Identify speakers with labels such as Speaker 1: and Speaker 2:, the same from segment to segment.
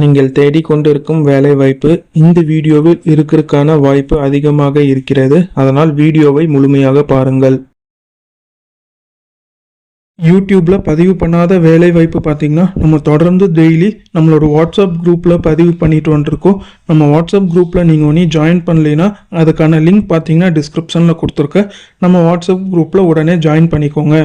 Speaker 1: நீங்கள் தேடிக்கொண்டிருக்கும் வேலைவாய்ப்பு இந்த வீடியோவில் இருக்கிறதுக்கான வாய்ப்பு அதிகமாக இருக்கிறது. அதனால் வீடியோவை முழுமையாக பாருங்கள். யூடியூப்பில் பதிவு பண்ணாத வேலை வாய்ப்பு பார்த்தீங்கன்னா நம்ம தொடர்ந்து டெய்லி நம்மளோட வாட்ஸ்அப் குரூப்பில் பதிவு பண்ணிட்டு வந்துருக்கோம். நம்ம வாட்ஸ்அப் குரூப்பில் நீங்கள் ஒன்றே ஜாயின் பண்ணலைன்னா அதுக்கான லிங்க் பார்த்தீங்கன்னா டிஸ்கிரிப்ஷனில் கொடுத்துருக்கேன். நம்ம வாட்ஸ்அப் குரூப்பில் உடனே ஜாயின் பண்ணிக்கோங்க.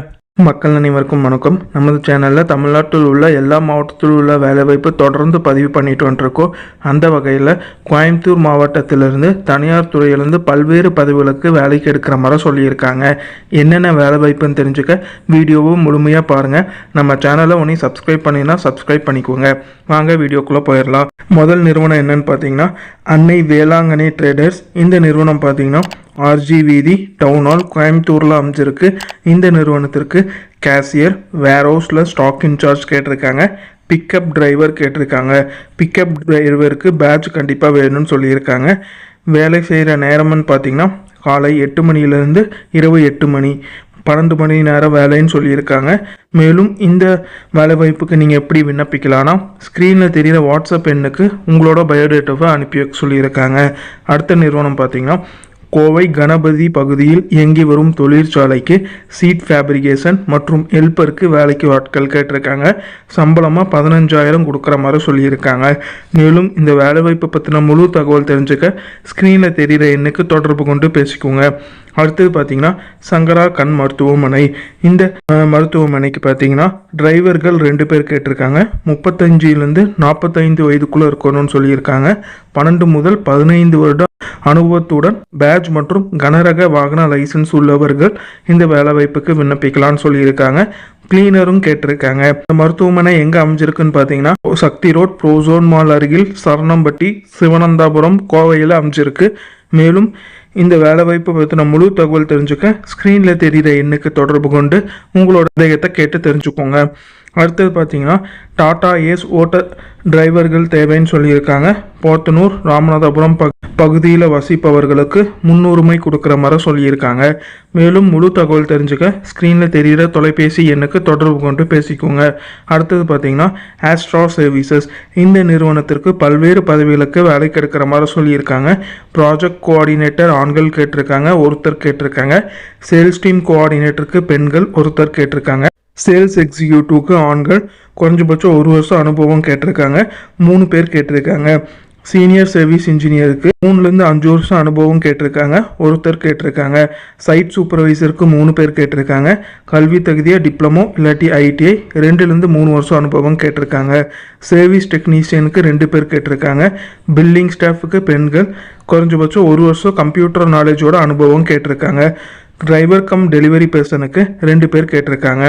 Speaker 1: மக்கள் அனைவருக்கும் வணக்கம். நமது சேனலில் தமிழ்நாட்டில் உள்ள எல்லா மாவட்டத்தில் உள்ள வேலைவாய்ப்பு தொடர்ந்து பதிவு பண்ணிட்டு வந்துருக்கோம். அந்த வகையில் கோயம்புத்தூர் மாவட்டத்திலிருந்து தனியார் துறையிலிருந்து பல்வேறு பதவிகளுக்கு வேலைக்கு எடுக்கிற மாதிரி சொல்லியிருக்காங்க. என்னென்ன வேலைவாய்ப்புன்னு தெரிஞ்சுக்க வீடியோவும் முழுமையாக பாருங்கள் நம்ம சேனலை ஒன்றி சப்ஸ்கிரைப் பண்ணினா சப்ஸ்கிரைப் பண்ணிக்கோங்க. வாங்க வீடியோக்குள்ளே போயிடலாம். முதல் நிறுவனம் என்னன்னு பார்த்தீங்கன்னா அன்னை வேளாங்கண்ணி ட்ரேடர்ஸ் இந்த நிறுவனம் பார்த்தீங்கன்னா ஆர்ஜி வீதி டவுன் ஹால் கோயம்புத்தூரில் அமைஞ்சிருக்கு. இந்த நிறுவனத்திற்கு கேஷியர் வேர்ஹவுஸில் ஸ்டாக் இன்சார்ஜ் கேட்டிருக்காங்க. பிக்கப் டிரைவர் கேட்டிருக்காங்க. பிக்கப் டிரைவருக்கு பேட்ச் கண்டிப்பாக வேணும்னு சொல்லியிருக்காங்க. வேலை செய்கிற நேரம்னு பார்த்தீங்கன்னா காலை எட்டு மணிலேருந்து இரவு எட்டு மணி பன்னெண்டு மணி நேரம் வேலைன்னு சொல்லியிருக்காங்க. மேலும் இந்த வேலை வாய்ப்புக்கு நீங்கள் எப்படி விண்ணப்பிக்கலாம்னா ஸ்க்ரீனில் தெரிகிற வாட்ஸ்அப் எண்ணுக்கு உங்களோட பயோடேட்டாவை அனுப்பி வைக்க சொல்லியிருக்காங்க. அடுத்த நிறுவனம் பார்த்தீங்கன்னா கோவை கணபதி பகுதியில் இயங்கி வரும் தொழிற்சாலைக்கு சீட் ஃபேப்ரிகேஷன் மற்றும் ஹெல்ப்பருக்கு வேலைக்கு ஆட்கள் கேட்டிருக்காங்க. சம்பளமாக பதினஞ்சாயிரம் கொடுக்குற மாதிரி சொல்லியிருக்காங்க. மேலும் இந்த வேலைவாய்ப்பு பற்றின முழு தகவல் தெரிஞ்சுக்க ஸ்க்ரீனில் தெரிகிற எண்ணுக்கு தொடர்பு கொண்டு பேசிக்கோங்க. அடுத்தது பார்த்தீங்கன்னா சங்கரா கண் மருத்துவமனை. இந்த மருத்துவமனைக்கு பார்த்தீங்கன்னா டிரைவர்கள் ரெண்டு பேர் கேட்டிருக்காங்க. முப்பத்தஞ்சிலேருந்து நாற்பத்தைந்து வயதுக்குள்ளே இருக்கணும்னு சொல்லியிருக்காங்க. பன்னெண்டு முதல் பதினைந்து வருடம் அனுபவத்துடன் பேட்ச் மற்றும் கனரக வாகன லைசன்ஸ் உள்ளவர்கள் இந்த வேலைவாய்ப்புக்கு விண்ணப்பிக்கலாம்னு சொல்லியிருக்காங்க. கிளீனரும் கேட்டிருக்காங்க. இந்த மருத்துவமனை எங்கே அமைஞ்சிருக்குன்னு பார்த்தீங்கன்னா சக்தி ரோட் ப்ரோசோன் மால் அருகில் சரணம்பட்டி சிவனந்தாபுரம் கோவையில் அமைஞ்சிருக்கு. மேலும் இந்த வேலைவாய்ப்பு பற்றின முழு தகவல் தெரிஞ்சுக்க ஸ்க்ரீனில் தெரிகிற எண்ணுக்கு தொடர்பு கொண்டு உங்களோட இதயத்தை கேட்டு தெரிஞ்சுக்கோங்க. அடுத்தது பார்த்தீங்கன்னா டாடா ஏஸ் ஓட்டர் டிரைவர்கள் தேவைன்னு சொல்லியிருக்காங்க. போத்தனூர் ராமநாதபுரம் பக் பகுதியில் வசிப்பவர்களுக்கு முன்னுரிமை கொடுக்குற மாதிரி சொல்லியிருக்காங்க. மேலும் முழு தகவல் தெரிஞ்சுக்க ஸ்க்ரீனில் தெரிகிற தொலைபேசி எண்ணுக்கு தொடர்பு கொண்டு பேசிக்கோங்க. அடுத்தது பார்த்தீங்கன்னா ஆஸ்ட்ரா சர்வீசஸ் இந்த நிறுவனத்திற்கு பல்வேறு பதவிகளுக்கு வேலை கெடுக்கிற மாதிரி சொல்லியிருக்காங்க. ப்ராஜெக்ட் கோஆர்டினேட்டர் ஆண்கள் கேட்டிருக்காங்க ஒருத்தர் கேட்டிருக்காங்க. சேல்ஸ் டீம் கோஆர்டினேட்டருக்கு பெண்கள் ஒருத்தர் கேட்டிருக்காங்க. சேல்ஸ் எக்ஸிக்யூட்டிவ்க்கு ஆண்கள் குறைஞ்சபட்சம் ஒரு வருஷம் அனுபவம் கேட்டிருக்காங்க. மூணு பேர் கேட்டிருக்காங்க. சீனியர் சர்வீஸ் இன்ஜினியருக்கு மூணுலேருந்து அஞ்சு வருஷம் அனுபவம் கேட்டிருக்காங்க. ஒருத்தர் கேட்டிருக்காங்க. சைட் சூப்பர்வைசருக்கு மூணு பேர் கேட்டிருக்காங்க. கல்வி தகுதியாக டிப்ளமோ இல்லாட்டி ஐடிஐ ரெண்டுலேருந்து மூணு வருஷம் அனுபவம் கேட்டிருக்காங்க. சர்வீஸ் டெக்னீஷியனுக்கு ரெண்டு பேர் கேட்டிருக்காங்க. பில்லிங் ஸ்டாஃபுக்கு பெண்கள் குறைஞ்சபட்சம் ஒரு வருஷம் கம்ப்யூட்டர் நாலேஜோட அனுபவம் கேட்டிருக்காங்க. டிரைவர் கம் டெலிவரி பர்சனுக்கு ரெண்டு பேர் கேட்டிருக்காங்க.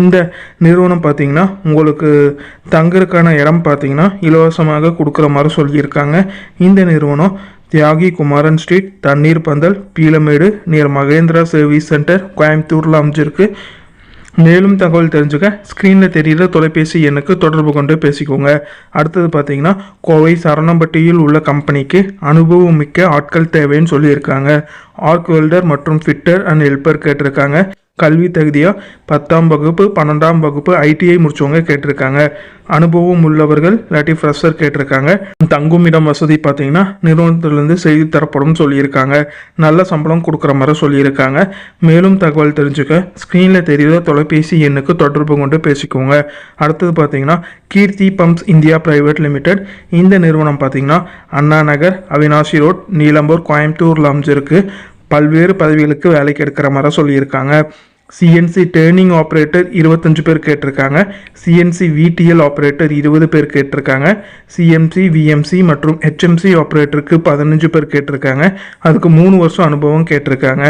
Speaker 1: இந்த நிறுவனம் பார்த்தீங்கன்னா உங்களுக்கு தங்குறதுக்கான இடம் பார்த்தீங்கன்னா இலவசமாக கொடுக்குற மாதிரி சொல்லியிருக்காங்க. இந்த நிறுவனம் Thiyagi Kumaran street Thanneer Pandal Peelamedu near Mahindra service centre கோயம்புத்தூரில் அமைஞ்சிருக்கு. மேலும் தகவல் தெரிஞ்சுக்க ஸ்க்ரீனில் தெரிகிற தொலைபேசி எண்ணுக்கு தொடர்பு கொண்டு பேசிக்கோங்க. அடுத்தது பார்த்தீங்கன்னா கோவை சரணம்பட்டியில் உள்ள கம்பெனிக்கு அனுபவம் மிக்க ஆட்கள் தேவைன்னு சொல்லியிருக்காங்க. ஆர்க் வெல்டர் மற்றும் ஃபிட்டர் அண்ட் ஹெல்பர் கேட்டிருக்காங்க. கல்வி தகுதியாக பத்தாம் வகுப்பு பன்னெண்டாம் வகுப்பு ஐடிஐ முடிச்சவங்க கேட்டிருக்காங்க. அனுபவம் உள்ளவர்கள் இல்லாட்டி ஃப்ரெஷர் கேட்டிருக்காங்க. தங்குமிடம் வசதி பார்த்தீங்கன்னா நிறுவனத்திலிருந்து செய்து தரப்படும் சொல்லியிருக்காங்க. நல்ல சம்பளம் கொடுக்குற மாதிரி சொல்லியிருக்காங்க. மேலும் தகவல் தெரிஞ்சுக்க ஸ்க்ரீனில் தெரியுற தொலைபேசி எண்ணுக்கு தொடர்பு கொண்டு பேசிக்கோங்க. அடுத்தது பார்த்தீங்கன்னா Keerthi pumps India private limited. இந்த நிறுவனம் பார்த்தீங்கன்னா அண்ணா நகர் அவினாசி ரோட் நீலம்பூர் கோயம்புத்தூரில் அமைஞ்சிருக்கு பல்வேறு பதவிகளுக்கு வேலைக்கு எடுக்கிற மாதிரி சொல்லியிருக்காங்க. சிஎன்சி டேர்னிங் ஆப்ரேட்டர் இருபத்தஞ்சு பேர் கேட்டிருக்காங்க. சிஎன்சி விடிஎல் ஆப்ரேட்டர் இருபது பேர் கேட்டிருக்காங்க. சிஎம்சி விஎம்சி மற்றும் ஹெச்எம்சி ஆப்ரேட்டருக்கு பதினஞ்சு பேர் கேட்டிருக்காங்க. அதுக்கு மூணு வருஷம் அனுபவம் கேட்டிருக்காங்க.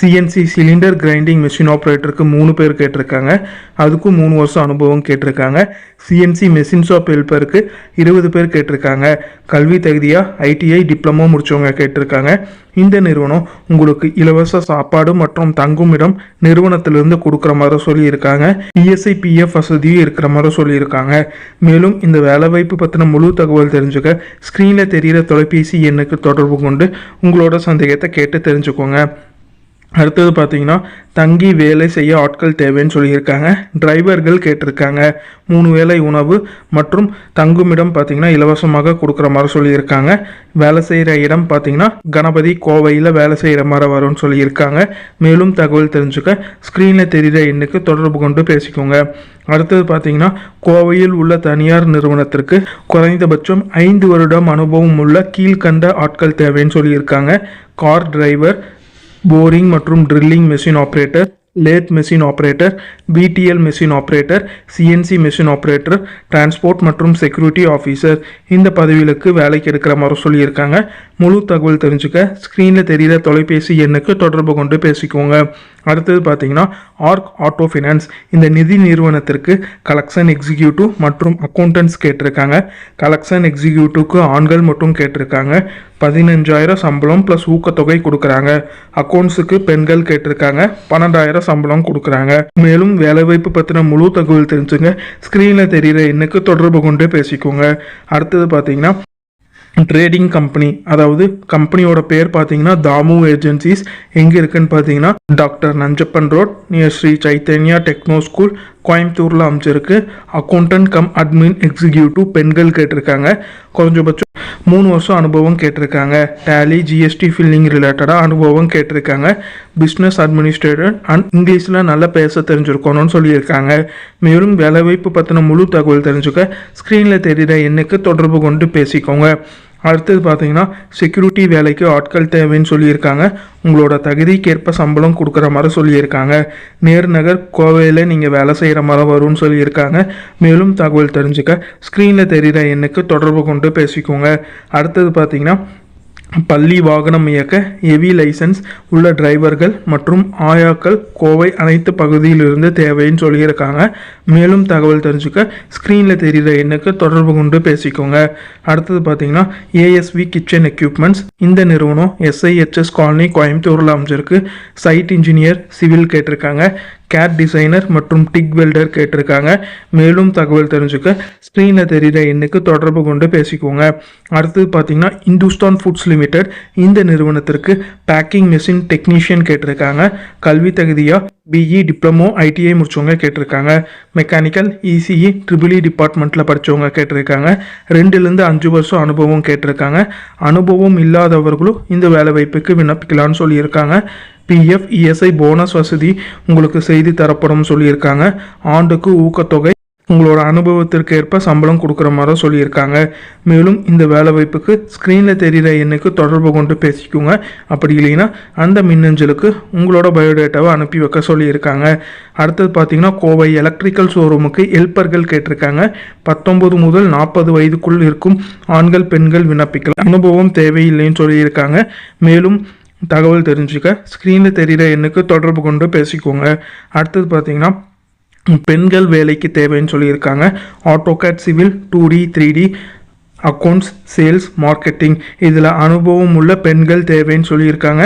Speaker 1: சிஎன்சி சிலிண்டர் கிரைண்டிங் மிஷின் ஆப்ரேட்டருக்கு மூணு பேர் கேட்டிருக்காங்க. அதுக்கும் மூணு வருஷம் அனுபவம் கேட்டிருக்காங்க. சிஎன்சி மெஷின் ஷாப் ஹெல்ப்பருக்கு இருபது பேர் கேட்டிருக்காங்க. கல்வி தகுதியாக ஐடிஐ டிப்ளமோ முடித்தவங்க கேட்டிருக்காங்க. இந்த நிறுவனம் உங்களுக்கு இலவச சாப்பாடு மற்றும் தங்குமிடம் நிறுவனத்திலிருந்து கொடுக்குற மாதிரி சொல்லியிருக்காங்க. இஎஸ்ஐபிஎஃப் வசதியும் இருக்கிற மாதிரி சொல்லியிருக்காங்க. மேலும் இந்த வேலைவாய்ப்பு பற்றின முழு தகவல் தெரிஞ்சுக்க ஸ்க்ரீனில் தெரிகிற தொலைபேசி எண்ணுக்கு தொடர்பு கொண்டு உங்களோட சந்தேகத்தை கேட்டு தெரிஞ்சுக்கோங்க. அடுத்தது பார்த்தீங்கன்னா தங்கி வேலை செய்ய ஆட்கள் தேவைன்னு சொல்லியிருக்காங்க. டிரைவர்கள் கேட்டிருக்காங்க. மூணு வேளை உணவு மற்றும் தங்குமிடம் பார்த்தீங்கன்னா இலவசமாக கொடுக்குற மாதிரி சொல்லியிருக்காங்க. வேலை செய்கிற இடம் பார்த்தீங்கன்னா கணபதி கோவையில் வேலை செய்கிற மாதிரி வரும்னு சொல்லியிருக்காங்க. மேலும் தகவல் தெரிஞ்சுக்க ஸ்க்ரீனில் தெரிகிற எண்ணுக்கு தொடர்பு கொண்டு பேசிக்கோங்க. அடுத்தது பார்த்தீங்கன்னா கோவையில் உள்ள தனியார் நிறுவனத்திற்கு குறைந்தபட்சம் ஐந்து வருடம் அனுபவம் உள்ள கீழ்கண்ட ஆட்கள் தேவைன்னு சொல்லியிருக்காங்க. கார் டிரைவர் போரிங் மற்றும் drilling machine operator lathe machine operator P D L machine operator C N C machine operator transport மற்றும் செக்யூரிட்டி ஆஃபீஸர் இந்த பதவிகளுக்கு வேலைக்கு எடுக்கிற மாதிரி சொல்லியிருக்காங்க. முழு தகவல் தெரிஞ்சுக்க ஸ்க்ரீனில் தெரிகிற தொலைபேசி எண்ணுக்கு தொடர்பு கொண்டு பேசிக்கோங்க. அடுத்தது பார்த்தீங்கன்னா ஆர்க் ஆட்டோ ஃபினான்ஸ் இந்த நிதி நிறுவனத்திற்கு கலெக்ஷன் எக்ஸிக்யூட்டிவ் மற்றும் அக்கௌண்டன்ஸ் கேட்டிருக்காங்க. கலெக்ஷன் எக்ஸிக்யூட்டிவ்க்கு ஆண்கள் மட்டும் கேட்டிருக்காங்க. பதினஞ்சாயிரம் சம்பளம் ப்ளஸ் ஊக்கத்தொகை கொடுக்குறாங்க. அக்கௌண்ட்ஸுக்கு பெண்கள் கேட்டிருக்காங்க. பன்னெண்டாயிரம் சம்பளம் கொடுக்குறாங்க. மேலும் வேலைவாய்ப்பு பற்றின முழு தகவல் தெரிஞ்சுங்க. ஸ்க்ரீனில் தெரிகிற எண்ணுக்கு தொடர்பு கொண்டு பேசிக்கோங்க. அடுத்தது பார்த்தீங்கன்னா ட்ரேடிங் கம்பெனி அதாவது கம்பெனியோட பேர் பார்த்தீங்கன்னா தாமு ஏஜென்சிஸ் எங்கே இருக்குன்னு பார்த்தீங்கன்னா doctor Nanjappan road near Sri Chaitanya techno school கோயம்புத்தூரில் அமைச்சிருக்கு அக்கௌண்டன்ட் கம் அட்மின் எக்ஸிக்யூட்டிவ் பெண்கள் கேட்டிருக்காங்க. குறைஞ்சபட்சம் மூணு வருஷம் அனுபவம் கேட்டிருக்காங்க. டேலி ஜிஎஸ்டி ஃபில்லிங் ரிலேட்டடாக அனுபவம் கேட்டிருக்காங்க. பிஸ்னஸ் அட்மினிஸ்ட்ரேட்டர் அண்ட் இங்கிலீஷில் நல்லா பேச தெரிஞ்சிருக்கணும்னு சொல்லியிருக்காங்க. மேலும் வேலைவாய்ப்பு பற்றின முழு தகவல் தெரிஞ்சுக்க ஸ்க்ரீனில் தெரிகிற எண்ணுக்கு தொடர்பு கொண்டு பேசிக்கோங்க. அடுத்தது பார்த்தீங்கன்னா செக்யூரிட்டி வேலைக்கு ஆட்கள் தேவைன்னு சொல்லியிருக்காங்க. உங்களோட தகுதிக்கேற்ப சம்பளம் கொடுக்குற மாதிரி சொல்லியிருக்காங்க. நேர்நகர் கோவையில் நீங்கள் வேலை செய்கிற மாதிரி வரும்னு சொல்லியிருக்காங்க. மேலும் தகவல் தெரிஞ்சுக்க ஸ்க்ரீனில் தெரிகிற எண்ணுக்கு தொடர்பு கொண்டு பேசிக்கோங்க. அடுத்தது பார்த்தீங்கன்னா பள்ளி வாகனம் இயக்க ஹெவி லைசன்ஸ் உள்ள டிரைவர்கள் மற்றும் ஆயாக்கள் கோவை அனைத்து பகுதியிலிருந்து தேவைன்னு சொல்லியிருக்காங்க. மேலும் தகவல் தெரிஞ்சுக்க ஸ்க்ரீனில் தெரிகிற எண்ணுக்கு தொடர்பு கொண்டு பேசிக்கோங்க. அடுத்தது பார்த்தீங்கன்னா ஏஎஸ்வி கிச்சன் எக்யூப்மெண்ட்ஸ் இந்த நிறுவனம் S I H S colony கோயம்புத்தூரில் அமைஞ்சிருக்கு. சைட் இன்ஜினியர் சிவில் கேட்டிருக்காங்க. கேட் டிசைனர் மற்றும் டிக் வெல்டர் கேட்டிருக்காங்க. மேலும் தகவல் தெரிஞ்சுக்க ஸ்க்ரீனில் தெரிகிற எண்ணுக்கு தொடர்பு கொண்டு பேசிக்கோங்க. அடுத்தது பார்த்தீங்கன்னா இந்துஸ்தான் ஃபுட்ஸ் லிமிடெட் இந்த நிறுவனத்திற்கு பேக்கிங் மெஷின் டெக்னீஷியன் கேட்டிருக்காங்க. கல்வி தகுதியாக பிஇ டிப்ளமோ ஐடிஐ முடிச்சவங்க கேட்டிருக்காங்க. மெக்கானிக்கல் இசிஇ ட்ரிபிள்இ டிபார்ட்மெண்ட்டில் படித்தவங்க கேட்டிருக்காங்க. ரெண்டுலேருந்து அஞ்சு வருஷம் அனுபவம் கேட்டிருக்காங்க. அனுபவம் இல்லாதவர்களும் இந்த வேலை வாய்ப்புக்கு விண்ணப்பிக்கலாம்னு சொல்லியிருக்காங்க. பிஎஃப் இஎஸ்ஐ போனஸ் வசதி உங்களுக்கு செய்து தரப்படும் சொல்லியிருக்காங்க. ஆண்டுக்கு ஊக்கத்தொகை உங்களோட அனுபவத்திற்கு ஏற்ப சம்பளம் கொடுக்குற மாதிரி சொல்லியிருக்காங்க. மேலும் இந்த வேலை வாய்ப்புக்கு ஸ்க்ரீனில் தெரிகிற எண்ணுக்கு தொடர்பு கொண்டு பேசிக்கோங்க. அப்படி இல்லைன்னா அந்த மின்னஞ்சலுக்கு உங்களோட பயோடேட்டாவை அனுப்பி வைக்க சொல்லியிருக்காங்க. அடுத்தது பார்த்தீங்கன்னா கோவை எலக்ட்ரிக்கல் ஷோரூமுக்கு ஹெல்ப்பர்கள் கேட்டிருக்காங்க. பத்தொம்பது முதல் நாற்பது வயதுக்குள் இருக்கும் ஆண்கள் பெண்கள் விண்ணப்பிக்கலாம். அனுபவம் தேவையில்லைன்னு சொல்லியிருக்காங்க. மேலும் தகவல் தெரிஞ்சுக்க ஸ்க்ரீனில் தெரிகிற எண்ணுக்கு தொடர்பு கொண்டு பேசிக்கோங்க. அடுத்தது பார்த்தீங்கன்னா பெண்கள் வேலைக்கு தேவைன்னு சொல்லியிருக்காங்க. AutoCAD civil two D three D accounts sales marketing இதில் அனுபவம் உள்ள பெண்கள் தேவைன்னு சொல்லியிருக்காங்க.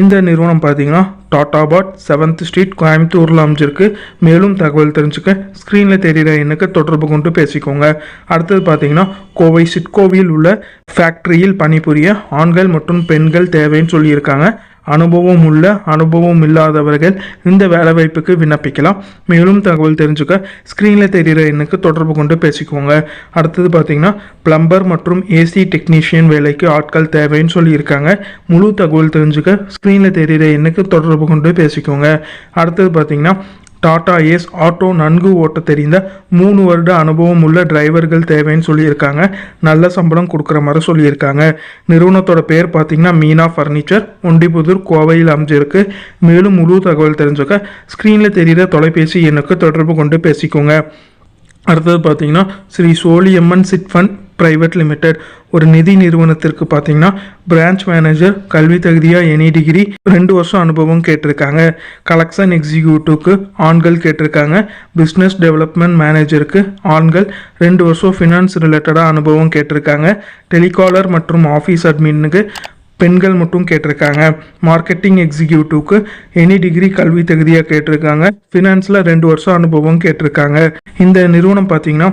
Speaker 1: இந்த நிறுவனம் பார்த்தீங்கன்னா டாட்டாபாட் செவன்த் ஸ்ட்ரீட் கோயம்புத்தூரில் அமைஞ்சிருக்கு. மேலும் தகவல் தெரிஞ்சுக்க ஸ்க்ரீனில் தெரிகிற எண்ணுக்கு தொடர்பு கொண்டு பேசிக்கோங்க. அடுத்தது பார்த்தீங்கன்னா கோவை சிட்கோவில் உள்ள ஃபேக்ட்ரியில் பணிபுரிய ஆண்கள் மற்றும் பெண்கள் தேவைன்னு சொல்லியிருக்காங்க. அனுபவம் உள்ள அனுபவம் இல்லாதவர்கள் இந்த வேலைவாய்ப்புக்கு விண்ணப்பிக்கலாம். மேலும் தகவல் தெரிஞ்சுக்க ஸ்க்ரீனில் தெரிகிற எண்ணுக்கு தொடர்பு கொண்டு பேசிக்கோங்க. அடுத்தது பார்த்தீங்கன்னா பிளம்பர் மற்றும் ஏசி டெக்னீஷியன் வேலைக்கு ஆட்கள் தேவைன்னு சொல்லியிருக்காங்க. முழு தகவல் தெரிஞ்சுக்க ஸ்க்ரீனில் தெரிகிற எண்ணுக்கு தொடர்பு கொண்டு பேசிக்கோங்க. அடுத்தது பார்த்தீங்கன்னா டாடா ஏஸ் ஆட்டோ நன்கு ஓட்ட தெரிந்த மூணு வருட அனுபவம் உள்ள டிரைவர்கள் தேவைன்னு சொல்லியிருக்காங்க. நல்ல சம்பளம் கொடுக்குற மாதிரி சொல்லியிருக்காங்க. நிறுவனத்தோட பேர் பார்த்தீங்கன்னா மீனா ஃபர்னிச்சர் ஒண்டிபுதூர் கோவையில் அமைஞ்சிருக்கு. மேலும் முழு தகவல் தெரிஞ்சுக்க ஸ்க்ரீனில் தெரிகிற தொலைபேசி எண்ணுக்கு தொடர்பு கொண்டு பேசிக்கோங்க. அடுத்தது பார்த்தீங்கன்னா Sri Choliyamman chit fund private limited ஒரு நிதி நிறுவனத்திற்கு பார்த்தீங்கன்னா பிரான்ச் மேனேஜர் கல்வி தகுதியாக எனி டிகிரி ரெண்டு வருஷம் அனுபவம் கேட்டிருக்காங்க. கலெக்ஷன் எக்ஸிக்யூட்டிவ்க்கு ஆண்கள் கேட்டிருக்காங்க. பிஸ்னஸ் டெவலப்மெண்ட் மேனேஜருக்கு ஆண்கள் ரெண்டு வருஷம் ஃபினான்ஸ் ரிலேட்டடாக அனுபவம் கேட்டிருக்காங்க. டெலிகாலர் மற்றும் ஆஃபீஸ் அட்மின்னுக்கு பெண்கள் மட்டும் கேட்டிருக்காங்க. மார்க்கெட்டிங் எக்ஸிக்யூட்டிவ்க்கு எனி டிகிரி கல்வி தகுதியாக கேட்டிருக்காங்க. ஃபினான்ஸில் ரெண்டு வருஷம் அனுபவம் கேட்டிருக்காங்க. இந்த நிறுவனம் பார்த்தீங்கன்னா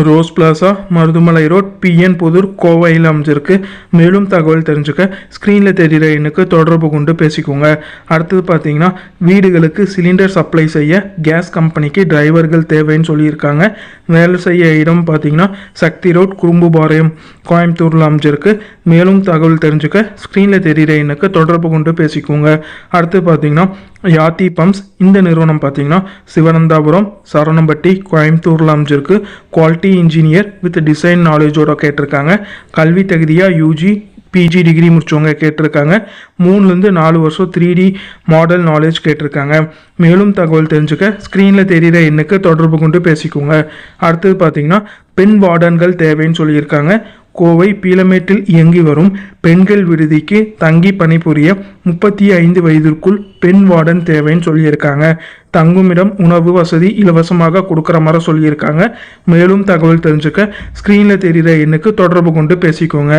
Speaker 1: Rose Plaza Marudhamalai road P N Pudur கோவையில் அமைஞ்சிருக்கு. மேலும் தகவல் தெரிஞ்சுக்க ஸ்க்ரீனில் தெரிகிற எண்ணுக்கு தொடர்பு கொண்டு பேசிக்கோங்க. அடுத்தது பார்த்தீங்கன்னா வீடுகளுக்கு சிலிண்டர் சப்ளை செய்ய கேஸ் கம்பெனிக்கு டிரைவர்கள் தேவைன்னு சொல்லியிருக்காங்க. வேலை செய்ய இடம் பார்த்தீங்கன்னா சக்தி ரோட் குறும்புபாளையம் கோயம்புத்தூரில் அமைஞ்சிருக்கு. மேலும் தகவல் தெரிஞ்சுக்க ஸ்க்ரீனில் தெரிகிற எண்ணுக்கு தொடர்பு கொண்டு பேசிக்கோங்க. அடுத்து பார்த்தீங்கன்னா யாத்தி பம்ப்ஸ். இந்த நிறுவனம் பார்த்தீங்கன்னா சிவனந்தாபுரம் சரணம்பட்டி கோயம்புத்தூரில் அமைஞ்சிருக்கு. குவாலிட்டி இன்ஜினியர் வித் டிசைன் நாலேஜோட கேட்டிருக்காங்க. கல்வி தகுதியாக யூஜி பிஜி டிகிரி முடிச்சவங்க கேட்டிருக்காங்க. மூணுலேருந்து நாலு வருஷம் த்ரீ டி மாடல் நாலேஜ் கேட்டிருக்காங்க. மேலும் தகவல் தெரிஞ்சுக்க ஸ்க்ரீனில் தெரிகிற எண்ணுக்கு தொடர்பு கொண்டு பேசிக்கோங்க. அடுத்தது பார்த்தீங்கன்னா பெண் வார்டன்கள் தேவைன்னு சொல்லியிருக்காங்க. கோவை பீலமேட்டில் இயங்கி வரும் பெண்கள் விடுதிக்கு தங்கி பணிபுரிய முப்பத்தி ஐந்து வயதிற்குள் பெண் வார்டன் தேவைன்னு சொல்லியிருக்காங்க. தங்குமிடம் உணவு வசதி இலவசமாக கொடுக்குற மாதிரி சொல்லியிருக்காங்க. மேலும் தகவல் தெரிஞ்சுக்க ஸ்க்ரீனில் தெரிகிற எண்ணுக்கு தொடர்பு கொண்டு பேசிக்கோங்க.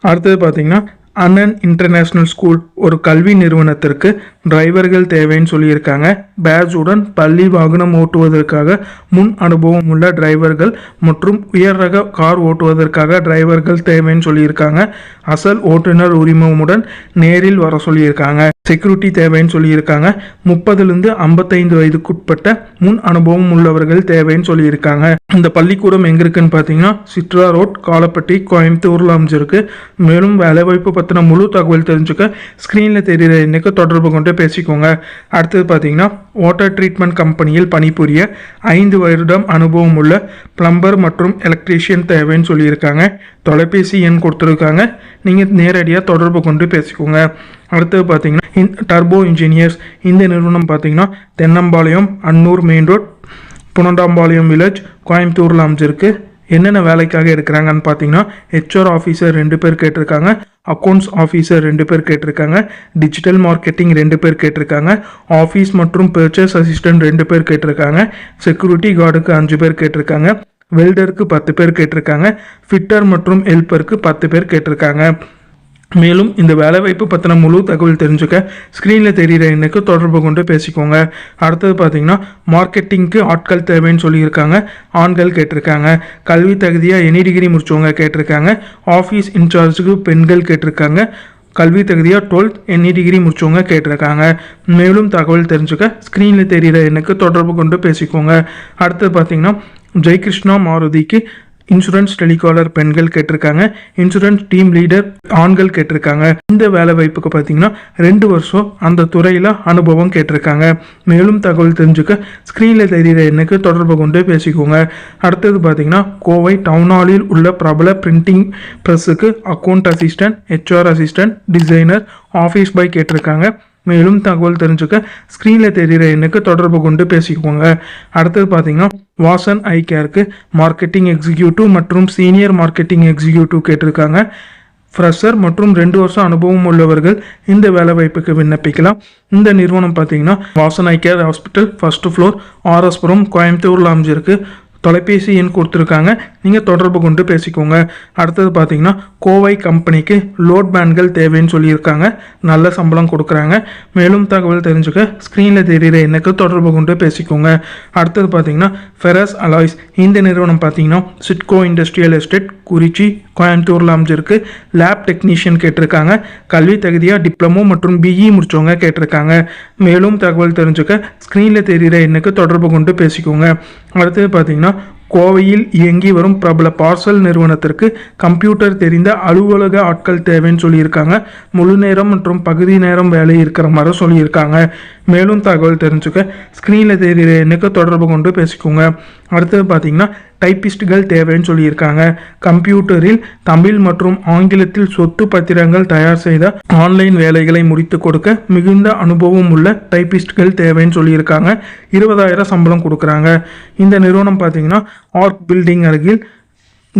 Speaker 1: அடுத்தது பார்த்தீங்கன்னா அண்ணன் இன்டர்நேஷ்னல் ஸ்கூல் ஒரு கல்வி நிறுவனத்திற்கு டிரைவர்கள் தேவைன்னு சொல்லியிருக்காங்க. பேட்சுடன் பள்ளி வாகனம் ஓட்டுவதற்காக முன் அனுபவம் உள்ள டிரைவர்கள் மற்றும் உயர் ரக கார் ஓட்டுவதற்காக டிரைவர்கள் தேவைன்னு சொல்லியிருக்காங்க. அசல் ஓட்டுநர் உரிமமுடன் நேரில் வர சொல்லியிருக்காங்க. செக்யூரிட்டி தேவைன்னு சொல்லியிருக்காங்க. முப்பதுலேருந்து ஐம்பத்தைந்து வயதுக்குட்பட்ட முன் அனுபவம் உள்ளவர்கள் தேவைன்னு சொல்லியிருக்காங்க. இந்த பள்ளிக்கூடம் எங்கே இருக்குன்னு பார்த்தீங்கன்னா சித்ரா ரோட் காலப்பட்டி கோயம்புத்தூரில் அமைஞ்சிருக்கு. மேலும் வேலைவாய்ப்பு பற்றின முழு தகவல் தெரிஞ்சுக்க ஸ்க்ரீனில் தெரிகிற இன்னைக்கு தொடர்பு கொண்டு பேசிக்கோங்க. அடுத்தது பார்த்தீங்கன்னா வாட்டர் ட்ரீட்மெண்ட் கம்பெனியில் பணிபுரிய ஐந்து வருடம் அனுபவம் உள்ள பிளம்பர் மற்றும் எலக்ட்ரீஷியன் தேவைன்னு சொல்லியிருக்காங்க. தொலைபேசி எண் கொடுத்துருக்காங்க. நீங்கள் நேரடியாக தொடர்பு கொண்டு பேசிக்கோங்க. அடுத்தது பார்த்தீங்கன்னா இந்த டர்போ இன்ஜினியர்ஸ் இந்த நிறுவனம் பார்த்தீங்கன்னா Thennampalayam Annur main road புனண்டாம்பாளையம் village கோயம்புத்தூரில் அமைஞ்சிருக்கு. என்னென்ன வேலைக்காக எடுக்கிறாங்கன்னு பார்த்தீங்கன்னா ஹெச்ஆர் ஆஃபீஸர் ரெண்டு பேர் கேட்டிருக்காங்க அக்கௌண்ட்ஸ் ஆஃபீஸர் ரெண்டு பேர் கேட்டிருக்காங்க டிஜிட்டல் மார்க்கெட்டிங் ரெண்டு பேர் கேட்டிருக்காங்க ஆஃபீஸ் மற்றும் பர்ச்சேஸ் அசிஸ்டன்ட் ரெண்டு பேர் கேட்டிருக்காங்க செக்யூரிட்டி கார்டுக்கு அஞ்சு பேர் கேட்டிருக்காங்க வெல்டருக்கு பத்து பேர் கேட்டிருக்காங்க ஃபிட்டர் மற்றும் ஹெல்ப்பருக்கு பத்து பேர் கேட்டிருக்காங்க. மேலும் இந்த வேலைவாய்ப்பு பற்றின முழு தகவல் தெரிஞ்சுக்க ஸ்க்ரீனில் தெரிகிற எண்ணுக்கு தொடர்பு கொண்டு பேசிக்கோங்க. அடுத்தது பார்த்தீங்கன்னா மார்க்கெட்டிங்க்கு ஆட்கள் தேவைன்னு சொல்லியிருக்காங்க. ஆண்கள் கேட்டிருக்காங்க. கல்வி தகுதியாக எனி டிகிரி முடிச்சவங்க கேட்டிருக்காங்க. ஆஃபீஸ் இன்சார்ஜுக்கு பெண்கள் கேட்டிருக்காங்க. கல்வி தகுதியாக டுவெல்த் எனி டிகிரி முடிச்சவங்க கேட்டிருக்காங்க. மேலும் தகவல் தெரிஞ்சுக்க ஸ்க்ரீனில் தெரிகிற எண்ணுக்கு தொடர்பு கொண்டு பேசிக்கோங்க. அடுத்தது பார்த்தீங்கன்னா ஜெயகிருஷ்ணா மாருதிக்கு இன்சூரன்ஸ் டெலிகாலர் பெண்கள் கேட்டிருக்காங்க. இன்சூரன்ஸ் டீம் லீடர் ஆண்கள் கேட்டிருக்காங்க. இந்த வேலை வாய்ப்புக்கு பார்த்தீங்கன்னா ரெண்டு வருஷம் அந்த துறையில் அனுபவம் கேட்டிருக்காங்க. மேலும் தகவல் தெரிஞ்சுக்க ஸ்க்ரீனில் தெரிகிற எண்ணுக்கு தொடர்பு கொண்டு பேசிக்கோங்க. அடுத்தது பார்த்தீங்கன்னா கோவை டவுன் ஹாலில் உள்ள பிரபல printing ப்ரெஸ்ஸுக்கு account assistant H R assistant designer office boy கேட்டிருக்காங்க. மேலும் தகவல் தெரிஞ்சுக்க ஸ்க்ரீனில் தெரிகிற எண்ணுக்கு தொடர்பு கொண்டு பேசிக்கோங்க. அடுத்தது பார்த்தீங்கன்னா வாசன் ஐ கேருக்கு மார்க்கெட்டிங் எக்ஸிக்யூட்டிவ் மற்றும் சீனியர் மார்க்கெட்டிங் எக்ஸிக்யூட்டிவ் கேட்டிருக்காங்க. ஃப்ரெஷர் மற்றும் ரெண்டு வருஷம் அனுபவம் உள்ளவர்கள் இந்த வேலைவாய்ப்புக்கு விண்ணப்பிக்கலாம். இந்த நிறுவனம் பார்த்தீங்கன்னா Vasan eye care hospital first floor R S Puram கோயம்புத்தூரில் அமைஞ்சிருக்கு. தொலைபேசி எண் கொடுத்துருக்காங்க. நீங்கள் தொடர்பு கொண்டு பேசிக்கோங்க. அடுத்தது பார்த்தீங்கன்னா கோவை கம்பெனிக்கு லோட் பேண்ட்கள் தேவைன்னு சொல்லியிருக்காங்க. நல்ல சம்பளம் கொடுக்குறாங்க. மேலும் தகவல் தெரிஞ்சுக்க ஸ்க்ரீனில் தெரிகிற எண்ணுக்கு தொடர்பு கொண்டு பேசிக்கோங்க. அடுத்தது பார்த்தீங்கன்னா ஃபெரஸ் அலாய்ஸ் இந்த நிறுவனம் பார்த்தீங்கன்னா சிட்கோ இண்டஸ்ட்ரியல் எஸ்டேட் குறிச்சி கோயம்புத்தூரில் அமைஞ்சிருக்கு. லேப் டெக்னீஷியன் கேட்டிருக்காங்க. கல்வி தகுதியாக டிப்ளமோ மற்றும் பிஇ முடித்தவங்க கேட்டிருக்காங்க. மேலும் தகவல் தெரிஞ்சுக்க ஸ்க்ரீனில் தெரிகிற எண்ணுக்கு தொடர்பு கொண்டு பேசிக்கோங்க. அடுத்தது பார்த்தீங்கன்னா கோவையில் இயங்கி வரும் பிரபல பார்சல் நிறுவனத்திற்கு கம்ப்யூட்டர் தெரிந்த அலுவலக ஆட்கள் தேவைன்னு சொல்லியிருக்காங்க. முழு நேரம் மற்றும் பகுதி நேரம் வேலை இருக்கிற மாதிரி சொல்லியிருக்காங்க. மேலும் தகவல் தெரிஞ்சுக்க ஸ்க்ரீனில் தெரிகிற எண்ணுக்கு தொடர்பு கொண்டு பேசிக்கோங்க. அடுத்தது பார்த்தீங்கன்னா டைப்பிஸ்ட்கள் தேவைன்னு சொல்லியிருக்காங்க. கம்ப்யூட்டரில் தமிழ் மற்றும் ஆங்கிலத்தில் சொத்து பத்திரங்கள் தயார் செய்த ஆன்லைன் வேலைகளை முடித்து கொடுக்க மிகுந்த அனுபவம் உள்ள டைப்பிஸ்ட்கள் தேவைன்னு சொல்லியிருக்காங்க. இருபதாயிரம் சம்பளம் கொடுக்குறாங்க. இந்த நிறுவனம் பார்த்தீங்கன்னா ஆர்க் பில்டிங் அருகில்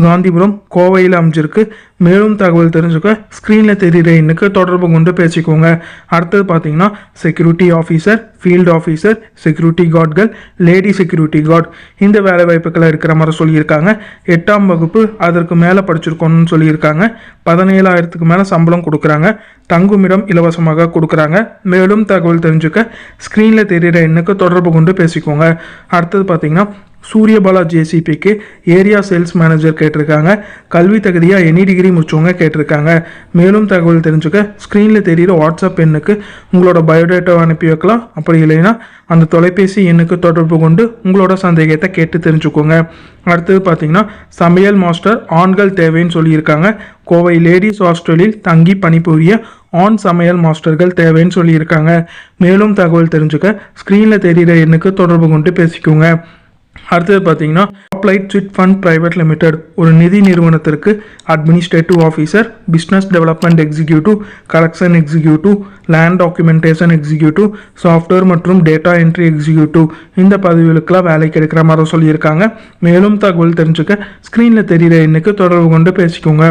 Speaker 1: காந்திபுரம் கோவையில் அமைஞ்சிருக்கு. மேலும் தகவல் தெரிஞ்சுக்க ஸ்க்ரீனில் தெரிகிற எண்ணுக்கு தொடர்பு கொண்டு பேசிக்கோங்க. அடுத்தது பார்த்தீங்கன்னா security officer field officer security கார்டுகள் லேடி செக்யூரிட்டி கார்டு இந்த வேலை வாய்ப்புகளை இருக்கிற மாதிரி சொல்லியிருக்காங்க. எட்டாம் வகுப்பு அதற்கு மேலே படிச்சிருக்கணும்னு சொல்லியிருக்காங்க. பதினேழாயிரத்துக்கு மேலே சம்பளம் கொடுக்குறாங்க. தங்குமிடம் இலவசமாக கொடுக்குறாங்க. மேலும் தகவல் தெரிஞ்சுக்க ஸ்க்ரீனில் தெரிகிற எண்ணுக்கு தொடர்பு கொண்டு பேசிக்கோங்க. அடுத்தது பார்த்தீங்கன்னா சூரியபாலா ஜேசிபிக்கு ஏரியா சேல்ஸ் மேனேஜர் கேட்டிருக்காங்க. கல்வி தகுதியாக எனி டிகிரி முடிச்சவங்க கேட்டிருக்காங்க. மேலும் தகவல் தெரிஞ்சுக்க ஸ்க்ரீனில் தெரிகிற வாட்ஸ்அப் எண்ணுக்கு உங்களோட பயோடேட்டாவை அனுப்பி வைக்கலாம். அப்படி இல்லைன்னா அந்த தொலைபேசி எண்ணுக்கு தொடர்பு கொண்டு உங்களோட சந்தேகத்தை கேட்டு தெரிஞ்சுக்கோங்க. அடுத்தது பார்த்தீங்கன்னா சமையல் மாஸ்டர் ஆண்கள் தேவைன்னு சொல்லியிருக்காங்க. கோவை லேடிஸ் ஹாஸ்டலில் தங்கி பணிபுரிய ஆண் சமையல் மாஸ்டர்கள் தேவைன்னு சொல்லியிருக்காங்க. மேலும் தகவல் தெரிஞ்சுக்க ஸ்க்ரீனில் தெரிகிற எண்ணுக்கு தொடர்பு கொண்டு பேசிக்கோங்க. அடுத்தது பார்த்தீங்கன்னா applied chit fund private limited ஒரு நிதி நிறுவனத்திற்கு administrative officer business development executive collection executive land documentation executive software மற்றும் டேட்டா என்ட்ரி எக்ஸிக்யூட்டிவ் இந்த பதவிகளுக்கெல்லாம் வேலைக்கு எடுக்கிற மாதிரி சொல்லியிருக்காங்க. மேலும் தகவல் தெரிஞ்சுக்க ஸ்க்ரீனில் தெரிகிற எண்ணுக்கு தொடர்பு கொண்டு பேசிக்கோங்க.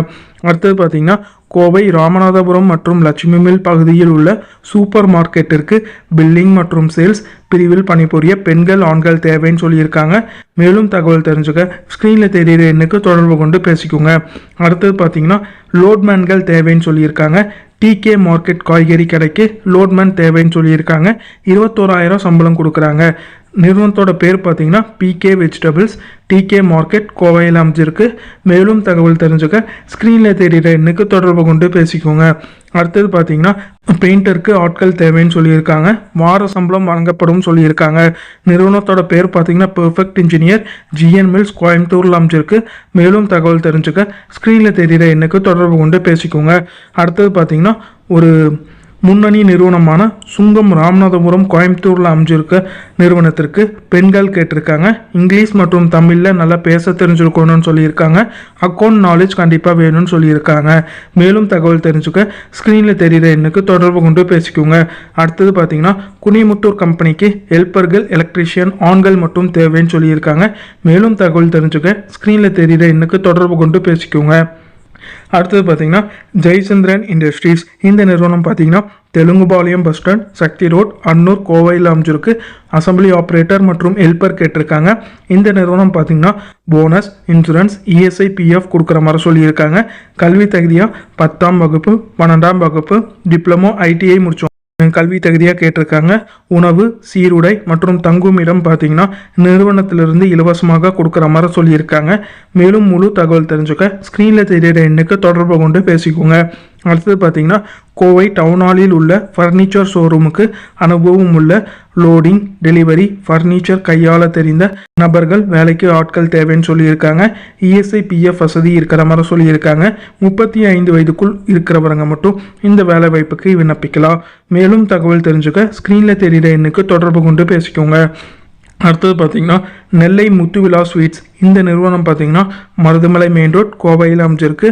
Speaker 1: அடுத்தது பார்த்தீங்கன்னா கோவை ராமநாதபுரம் மற்றும் லட்சுமி மில் பகுதியில் உள்ள சூப்பர் மார்க்கெட்டிற்கு பில்லிங் மற்றும் சேல்ஸ் பிரிவில் பணிபுரிய பெண்கள் ஆண்கள் தேவைன்னு சொல்லியிருக்காங்க. மேலும் தகவல் தெரிஞ்சுக்க ஸ்க்ரீனில் தெரிகிற எண்ணுக்கு தொடர்பு கொண்டு பேசிக்கோங்க. அடுத்தது பார்த்தீங்கன்னா லோட்மேன்கள் தேவைன்னு சொல்லியிருக்காங்க. டிகே மார்க்கெட் காய்கறி கடைக்கு லோட்மேன் தேவைன்னு சொல்லியிருக்காங்க. இருபத்தோராயிரம் சம்பளம் கொடுக்குறாங்க. நிறுவனத்தோட பேர் பார்த்தீங்கன்னா பிகே வெஜிடபிள்ஸ் டிகே மார்க்கெட் கோவையில் அமைஞ்சிருக்கு. மேலும் தகவல் தெரிஞ்சுக்க ஸ்க்ரீனில் தெரிகிற எண்ணுக்கு தொடர்பு கொண்டு பேசிக்கோங்க. அடுத்தது பார்த்தீங்கன்னா பெயிண்டருக்கு ஆட்கள் தேவைன்னு சொல்லியிருக்காங்க. வார சம்பளம் வழங்கப்படும் சொல்லியிருக்காங்க. நிறுவனத்தோட பேர் பார்த்தீங்கன்னா பெர்ஃபெக்ட் இன்ஜினியர் ஜிஎன் மில்ஸ் கோயம்புத்தூரில் அமைஞ்சிருக்கு. மேலும் தகவல் தெரிஞ்சுக்க ஸ்க்ரீனில் தெரிகிற எண்ணுக்கு தொடர்பு கொண்டு பேசிக்கோங்க. அடுத்தது பார்த்தீங்கன்னா ஒரு முன்னணி நிறுவனமான சுங்கம் ராமநாதபுரம் கோயம்புத்தூரில் அமைஞ்சிருக்க நிறுவனத்திற்கு பெண்கள் கேட்டிருக்காங்க. இங்கிலீஷ் மற்றும் தமிழில் நல்லா பேச தெரிஞ்சிருக்கணும்னு சொல்லியிருக்காங்க. அக்கௌண்ட் நாலேஜ் கண்டிப்பாக வேணும்னு சொல்லியிருக்காங்க. மேலும் தகவல் தெரிஞ்சுக்க ஸ்க்ரீனில் தெரிகிற எண்ணுக்கு தொடர்பு கொண்டு பேசிக்கோங்க. அடுத்தது பார்த்தீங்கன்னா குனிமுத்தூர் கம்பெனிக்கு ஹெல்ப்பர்கள் எலக்ட்ரீஷியன் ஆண்கள் மட்டும் தேவைன்னு சொல்லியிருக்காங்க. மேலும் தகவல் தெரிஞ்சுக்க ஸ்க்ரீனில் தெரிகிற எண்ணுக்கு தொடர்பு கொண்டு பேசிக்கோங்க. அடுத்தது பார்த்தீங்கன்னா ஜெயச்சந்திரன் இண்டஸ்ட்ரீஸ் இந்த நிறுவனம் பார்த்தீங்கன்னா Telungupalayam bus stand Sakthi road Annur கோவையில் அமைஞ்சிருக்கு. அசம்பிளி ஆப்ரேட்டர் மற்றும் ஹெல்ப்பர் கேட்டிருக்காங்க. இந்த நிறுவனம் பார்த்தீங்கன்னா போனஸ் இன்சூரன்ஸ் இஎஸ்ஐ பிஎஃப் கொடுக்குற மாதிரி சொல்லியிருக்காங்க. கல்வி தகுதியாக பத்தாம் வகுப்பு பன்னெண்டாம் வகுப்பு டிப்ளமோ ஐடிஐ முடிச்சோம். கல்வி தகுதியாக கேட்டிருக்காங்க. உணவு சீருடை மற்றும் தங்கும் இடம் பார்த்தீங்கன்னா நிறுவனத்திலிருந்து இலவசமாக கொடுக்குற மாதிரி சொல்லியிருக்காங்க. மேலும் முழு தகவல் தெரிஞ்சுக்க ஸ்க்ரீனில் தெரியிற எண்ணுக்கு தொடர்பு கொண்டு பேசிக்கோங்க. அடுத்தது பார்த்தீங்கன்னா கோவை டவுனாலில் உள்ள ஃபர்னிச்சர் ஷோரூமுக்கு அனுபவம் உள்ள லோடிங் டெலிவரி ஃபர்னிச்சர் கையாள தெரிந்த நபர்கள் வேலைக்கு ஆட்கள் தேவைன்னு சொல்லியிருக்காங்க. இஎஸ்ஐ பிஎஃப் வசதி இருக்கிற மாதிரி சொல்லியிருக்காங்க. முப்பத்தி ஐந்து வயதுக்குள் இருக்கிறவங்க மட்டும் இந்த வேலை வாய்ப்புக்கு விண்ணப்பிக்கலாம். மேலும் தகவல் தெரிஞ்சுக்க ஸ்க்ரீனில் தெரிகிற எண்ணுக்கு தொடர்பு கொண்டு பேசிக்கோங்க. அடுத்தது பார்த்தீங்கன்னா நெல்லை முத்துவிழா ஸ்வீட்ஸ் இந்த நிறுவனம் பார்த்தீங்கன்னா மருதமலை மெயின் ரோட் கோவையில் அமைஞ்சிருக்கு.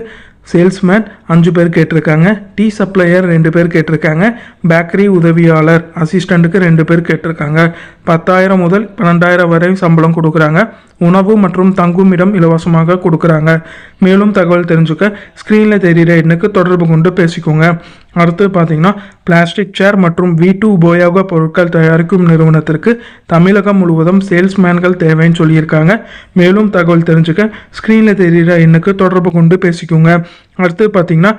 Speaker 1: சேல்ஸ்மேன் அஞ்சு பேர் கேட்டிருக்காங்க டீ சப்ளையர் ரெண்டு பேர் கேட்டிருக்காங்க பேக்கரி உதவியாளர் அசிஸ்டண்ட்டுக்கு ரெண்டு பேர் கேட்டிருக்காங்க. பத்தாயிரம் முதல் பன்னெண்டாயிரம் வரை சம்பளம் கொடுக்குறாங்க. உணவு மற்றும் தங்குமிடம் இலவசமாக கொடுக்குறாங்க. மேலும் தகவல் தெரிஞ்சுக்க ஸ்க்ரீனில் தெரிகிற எண்ணுக்கு தொடர்பு கொண்டு பேசிக்கோங்க. அடுத்து பார்த்தீங்கன்னா பிளாஸ்டிக் சேர் மற்றும் வீட்டு உபயோக பொருட்கள் தயாரிக்கும் நிறுவனத்திற்கு தமிழகம் முழுவதும் சேல்ஸ்மேன்கள் தேவைன்னு சொல்லியிருக்காங்க. மேலும் தகவல் தெரிஞ்சுக்க ஸ்க்ரீனில் தெரிகிற எண்ணுக்கு தொடர்பு கொண்டு பேசிக்கோங்க. அடுத்து பார்த்தீங்கன்னா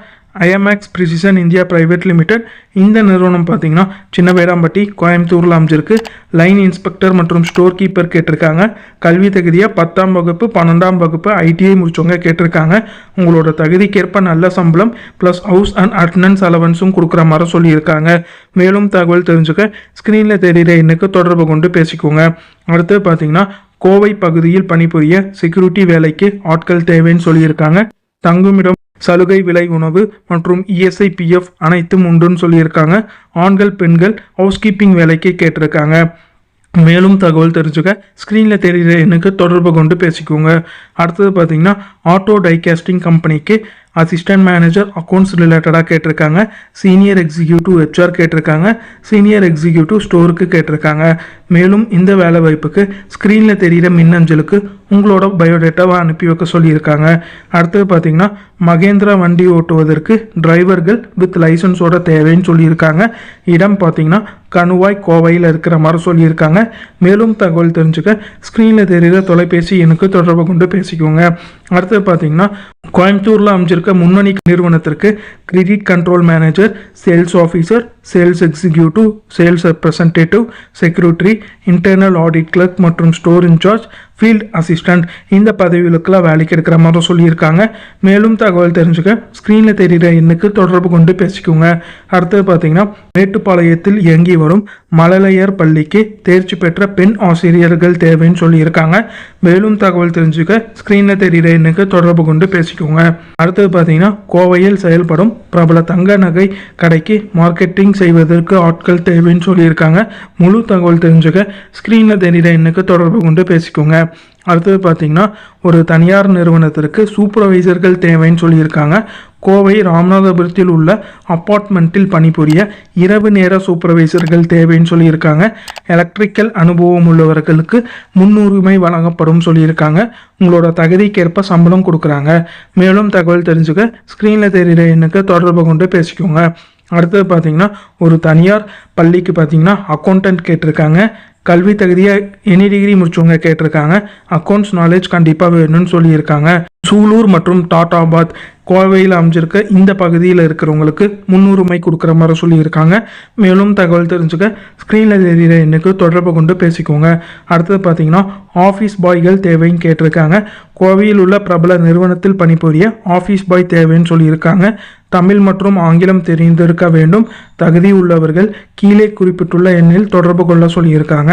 Speaker 1: IMX precision India private limited இந்த நிறுவனம் பார்த்தீங்கன்னா சின்ன வேடாம்பட்டி கோயம்புத்தூரில் அமைஞ்சிருக்கு. லைன் இன்ஸ்பெக்டர் மற்றும் ஸ்டோர் கீப்பர் கேட்டிருக்காங்க. கல்வி தகுதியாக பத்தாம் வகுப்பு பன்னெண்டாம் வகுப்பு ஐடிஐ முடிச்சவங்க கேட்டிருக்காங்க. உங்களோட தகுதிக்கேற்ப நல்ல சம்பளம் ப்ளஸ் ஹவுஸ் அண்ட் அட்டண்டன்ஸ் அலவன்ஸும் கொடுக்குற மாதிரி சொல்லியிருக்காங்க. மேலும் தகவல் தெரிஞ்சுக்க ஸ்க்ரீனில் தெரிகிற எண்ணுக்கு தொடர்பு கொண்டு பேசிக்கோங்க. அடுத்து பார்த்தீங்கன்னா கோவை பகுதியில் பணிபுரிய செக்யூரிட்டி வேலைக்கு ஆட்கள் தேவைன்னு சொல்லியிருக்காங்க. தங்குமிடம் சலுகை விலை உணவு மற்றும் இஎஸ்ஐ பிஎஃப் அனைத்தும் உண்டுன்னு சொல்லியிருக்காங்க. ஆண்கள் பெண்கள் ஹவுஸ் கீப்பிங் வேலைக்கு கேட்டிருக்காங்க. மேலும் தகவல் தெரிஞ்சுக்க ஸ்க்ரீனில் தெரிகிற எனக்கு தொடர்பு கொண்டு பேசிக்கோங்க. அடுத்தது பார்த்தீங்கன்னா ஆட்டோ டைகாஸ்டிங் கம்பெனிக்கு அசிஸ்டன்ட் மேனேஜர் அக்கௌண்ட்ஸ் ரிலேட்டடாக கேட்டிருக்காங்க. சீனியர் எக்ஸிக்யூட்டிவ் ஹெச்ஆர் கேட்டிருக்காங்க. சீனியர் எக்ஸிக்யூட்டிவ் ஸ்டோருக்கு கேட்டிருக்காங்க. மேலும் இந்த வேலை வாய்ப்புக்கு ஸ்க்ரீனில் தெரிகிற மின்னஞ்சலுக்கு உங்களோட பயோடேட்டாவை அனுப்பி வைக்க சொல்லியிருக்காங்க. அடுத்தது பார்த்தீங்கன்னா மகேந்திரா வண்டி ஓட்டுவதற்கு டிரைவர்கள் வித் லைசன்ஸோட தேவைன்னு சொல்லியிருக்காங்க. இடம் பார்த்தீங்கன்னா கணுவாய் கோவையில் இருக்கிற மாதிரி சொல்லியிருக்காங்க. மேலும் தகவல் தெரிஞ்சுக்க ஸ்க்ரீனில் தெரிகிற தொலைபேசி எனக்கு தொடர்பு கொண்டு பேசிக்கோங்க. அடுத்தது பார்த்தீங்கன்னா கோயம்புத்தூரில் அமைஞ்சிருக்க முன்னணி நிறுவனத்திற்கு credit control manager sales officer sales executive sales representative security internal audit clerk மற்றும் store in charge field assistant இந்த பதவிகளுக்கெல்லாம் வேலைக்கு எடுக்கிற மாதிரி சொல்லியிருக்காங்க. மேலும் தகவல் தெரிஞ்சுக்க ஸ்க்ரீனில் தெரிகிற எண்ணுக்கு தொடர்பு கொண்டு பேசிக்கோங்க. அடுத்தது பார்த்தீங்கன்னா மேட்டுப்பாளையத்தில் இயங்கி வரும் மழலையர் பள்ளிக்கு தேர்ச்சி பெற்ற பெண் ஆசிரியர்கள் தேவைன்னு சொல்லியிருக்காங்க. மேலும் தகவல் தெரிஞ்சுக்க ஸ்க்ரீனில் தெரிகிற எண்ணுக்கு தொடர்பு கொண்டு பேசிக்கோங்க. அடுத்தது பார்த்தீங்கன்னா கோவையில் செயல்படும் பிரபல தங்க நகை கடைக்கு மார்க்கெட்டிங் செய்வதற்கு ஆட்கள் தேவைன்னு சொல்லியிருக்காங்க. முழு தகவல் தெரிஞ்சுக்க ஸ்க்ரீனில் தெரிகிற எண்ணுக்கு தொடர்பு கொண்டு பேசிக்கோங்க. அடுத்தது பார்த்திங்கன்னா ஒரு தனியார் நிறுவனத்திற்கு சூப்பர்வைசர்கள் தேவைன்னு சொல்லியிருக்காங்க. கோவை ராமநாதபுரத்தில் உள்ள அப்பார்ட்மெண்ட்டில் பணிபுரிய இரவு நேர சூப்பர்வைசர்கள் தேவைன்னு சொல்லியிருக்காங்க. எலக்ட்ரிக்கல் அனுபவம் உள்ளவர்களுக்கு முன்னுரிமை வழங்கப்படும் சொல்லியிருக்காங்க. உங்களோட தகுதிக்கேற்ப சம்பளம் கொடுக்குறாங்க. மேலும் தகவல் தெரிஞ்சுக்க ஸ்க்ரீனில் தெரிகிற எண்ணுக்கு தொடர்பு கொண்டு பேசிக்கோங்க. அடுத்தது பார்த்தீங்கன்னா ஒரு தனியார் பள்ளிக்கு பார்த்தீங்கன்னா அக்கௌண்டன்ட் கேட்டிருக்காங்க. கல்வி தகுதியை எனி டிகிரி முடிச்சவங்க கேட்டிருக்காங்க. அக்கௌண்ட்ஸ் நாலேஜ் கண்டிப்பாக வேணும்னு சொல்லியிருக்காங்க. சூலூர் மற்றும் டாட்டாபாத் கோவையில் அமைஞ்சிருக்க இந்த பகுதியில் இருக்கிறவங்களுக்கு முன்னுரிமை கொடுக்குற மாதிரி சொல்லியிருக்காங்க. மேலும் தகவல் தெரிஞ்சுக்க ஸ்க்ரீனில் தெரிகிற எண்ணுக்கு தொடர்பு கொண்டு பேசிக்கோங்க. அடுத்தது பார்த்தீங்கன்னா ஆஃபீஸ் பாய்கள் தேவைன்னு கேட்டிருக்காங்க. கோவையில் உள்ள பிரபல நிறுவனத்தில் பணிபுரிய ஆஃபீஸ் பாய் தேவைன்னு சொல்லியிருக்காங்க. தமிழ் மற்றும் ஆங்கிலம் தெரிந்திருக்க வேண்டும். தகுதி உள்ளவர்கள் கீழே குறிப்பிட்டுள்ள எண்ணில் தொடர்பு கொள்ள சொல்லியிருக்காங்க.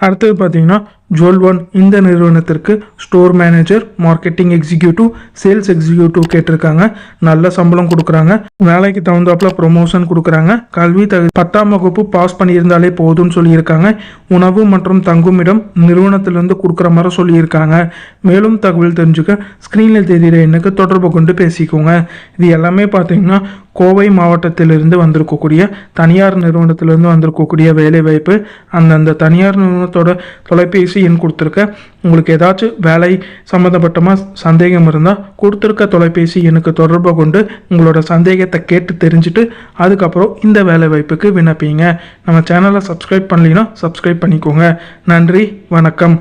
Speaker 1: அடுத்தது பார்த்தீங்கன்னா ஜுவல் ஒன் இந்த நிறுவனத்திற்கு store manager marketing executive sales executive கேட்டிருக்காங்க. நல்ல சம்பளம் கொடுக்குறாங்க. வேலைக்கு தகுந்தாப்புல ப்ரொமோஷன் கொடுக்குறாங்க. கல்வி தகு பத்தாம் வகுப்பு பாஸ் பண்ணியிருந்தாலே போதும்னு சொல்லியிருக்காங்க. உணவு மற்றும் தங்குமிடம் நிறுவனத்திலிருந்து கொடுக்குற மாதிரி சொல்லியிருக்காங்க. மேலும் தகவல் தெரிஞ்சுக்க ஸ்க்ரீனில் தெரிகிற எண்ணுக்கு தொடர்பு கொண்டு பேசிக்கோங்க. இது எல்லாமே பார்த்தீங்கன்னா கோவை மாவட்டத்திலிருந்து வந்திருக்கக்கூடிய தனியார் நிறுவனத்திலிருந்து வந்திருக்கக்கூடிய வேலைவாய்ப்பு அந்தந்த தனியார் நிறுவனத்தோட தொலைபேசி எண் கொடுத்துருக்க. உங்களுக்கு ஏதாச்சும் வேலை சம்மந்தப்பட்டமாக சந்தேகம் இருந்தால் கொடுத்துருக்க தொலைபேசி எனக்கு தொடர்பு கொண்டு உங்களோட சந்தேகத்தை கேட்டு தெரிஞ்சுட்டு அதுக்கப்புறம் இந்த வேலைவாய்ப்புக்கு விண்ணப்பிங்க. நம்ம சேனலை சப்ஸ்கிரைப் பண்ணலைன்னா சப்ஸ்கிரைப் பண்ணிக்கோங்க. நன்றி வணக்கம்.